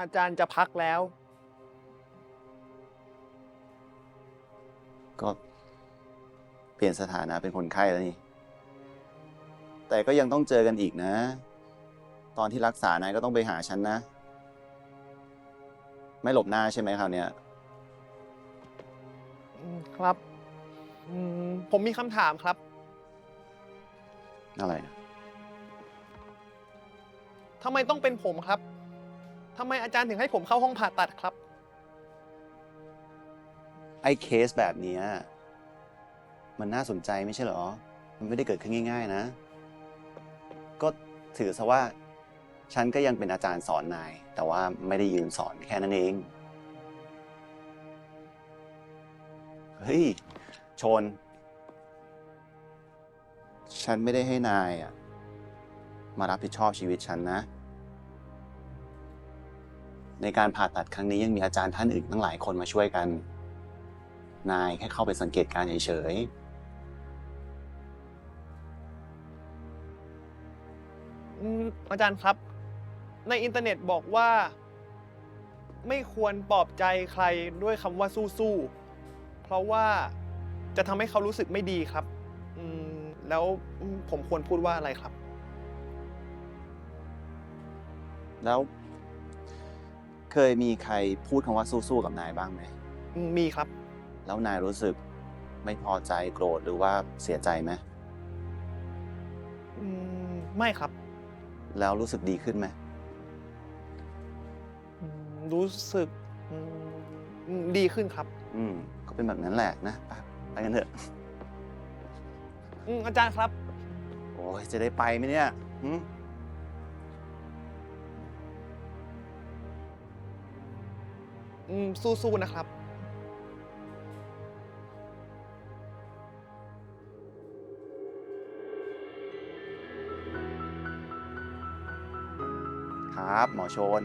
อาจารย์จะพักแล้ว ก็เปลี่ยนสถานะเป็นคนไข้แล้วนี่ แต่ก็ยังต้องเจอกันอีกนะ ตอนที่รักษานายก็ต้องไปหาฉันนะ ไม่หลบหน้าใช่ไหมคราวเนี้ยอืมครับอืมผมมีคำถามครับอะไรทำไมต้องเป็นผมครับ ทำไมอาจารย์ถึงให้ผมเข้าห้องผ่าตัดครับ ไอ้เคสแบบเนี้ยมันน่าสนใจไม่ใช่เหรอ มันไม่ได้เกิดขึ้นง่าย ๆ นะ ก็ถือซะว่า ฉันก็ยังเป็นอาจารย์สอนนาย แต่ว่าไม่ได้ยืนสอนแค่นั้นเอง เฮ้ย ชน ฉันไม่ได้ให้นายอะมารับผิดชอบชีวิตฉันนะ ในการผ่าตัดครั้งนี้ยังมีอาจารย์ท่านอื่นตั้งหลายคนมาช่วยกัน นายแค่เข้าไปสังเกตการณ์เฉยอืมอาจารย์ครับ ในอินเทอร์เน็ตบอกว่า ไม่ควรปลอบใจใครด้วยคำว่าสู้ๆ เพราะว่าจะทำให้เขารู้สึกไม่ดีครับอืมแล้วอืมผมควรพูดว่าอะไรครับๆแล้ว เคยมีใครพูดคำว่าสู้ๆกับนายบ้างไหมอืมมีครับ แล้วนายรู้สึกไม่พอใจโกรธหรือว่าเสียใจไหม อืม ไม่ครับ แล้วรู้สึกดีขึ้นไหม อืมรู้สึกอืมอืมดีขึ้นครับอืม ก็เป็นแบบนั้นแหละนะไปไปกันเถอะ อืมอาจารย์ครับ โอ้ยจะได้ไปไหมเนี่ยหืม อืมสู้ๆนะครับ ครับ หมอชน